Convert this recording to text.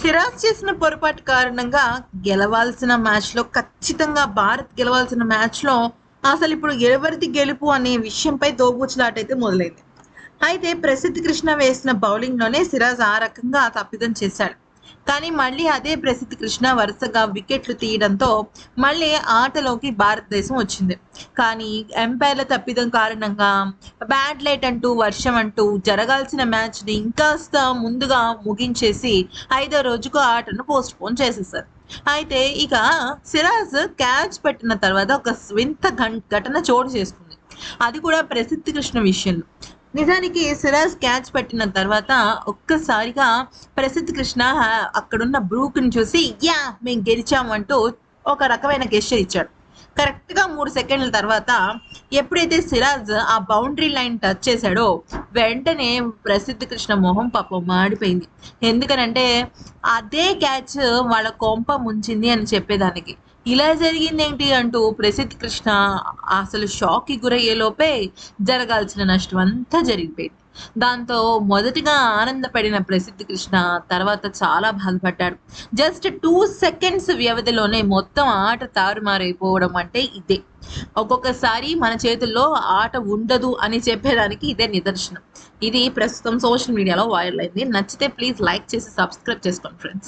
సిరాజ్ చేసిన పొరపాటు కారణంగా గెలవాల్సిన మ్యాచ్లో ఖచ్చితంగా భారత్ గెలవాల్సిన మ్యాచ్లో అసలు ఇప్పుడు ఎవరిది గెలుపు అనే విషయంపై దోబూచులాట అయితే మొదలైంది. అయితే ప్రసిద్ధ్ కృష్ణ వేసిన బౌలింగ్లోనే సిరాజ్ ఆ రకంగా తప్పిదం చేశాడు. కానీ మళ్ళీ అదే ప్రసిద్ధి కృష్ణ వరుసగా వికెట్లు తీయడంతో మళ్ళీ ఆటలోకి భారతదేశం వచ్చింది. కానీ ఎంపైర్ల తప్పిదం కారణంగా బ్యాడ్ లైట్ అంటూ వర్షం అంటూ జరగాల్సిన మ్యాచ్ని ఇంకాస్త ముందుగా ముగించేసి ఐదో రోజుకు ఆటను పోస్ట్ పోన్ చేసేసారు అయితే ఇక సిరాజ్ క్యాచ్ పెట్టిన తర్వాత ఒక వింత ఘటన చోటు చేసుకుంది. అది కూడా ప్రసిద్ధి కృష్ణ విషయంలో. నిజానికి సిరాజ్ క్యాచ్ పెట్టిన తర్వాత ఒక్కసారిగా ప్రసిద్ధ్ కృష్ణ అక్కడున్న బ్రూక్ని చూసి యా మేము గెలిచామంటూ ఒక రకమైన గెస్చర్ ఇచ్చాడు. కరెక్ట్గా మూడు సెకండ్ల తర్వాత ఎప్పుడైతే సిరాజ్ ఆ బౌండరీ లైన్ టచ్ చేశాడో వెంటనే ప్రసిద్ధ కృష్ణ మొహం పాపం మాడిపోయింది. ఎందుకనంటే అదే క్యాచ్ వాళ్ళ కొంప ముంచింది అని చెప్పేదానికి. ఇలా జరిగిందేంటి అంటూ ప్రసిద్ధ కృష్ణ అసలు షాక్కి గురయ్యే లోపే జరగాల్సిన నష్టం అంతా జరిగిపోయింది. దాంతో మొదటిగా ఆనందపడిన ప్రసిద్ధ కృష్ణ తర్వాత చాలా బాధపడ్డాడు. జస్ట్ టూ సెకండ్స్ వ్యవధిలోనే మొత్తం ఆట తారుమారైపోవడం అంటే ఇదే. ఒక్కొక్కసారి మన చేతుల్లో ఆట ఉండదు అని చెప్పేదానికి ఇదే నిదర్శనం. ఇది ప్రస్తుతం సోషల్ మీడియాలో వైరల్ అయింది. నచ్చితే ప్లీజ్ లైక్ చేసి సబ్స్క్రైబ్ చేసుకోండి ఫ్రెండ్స్.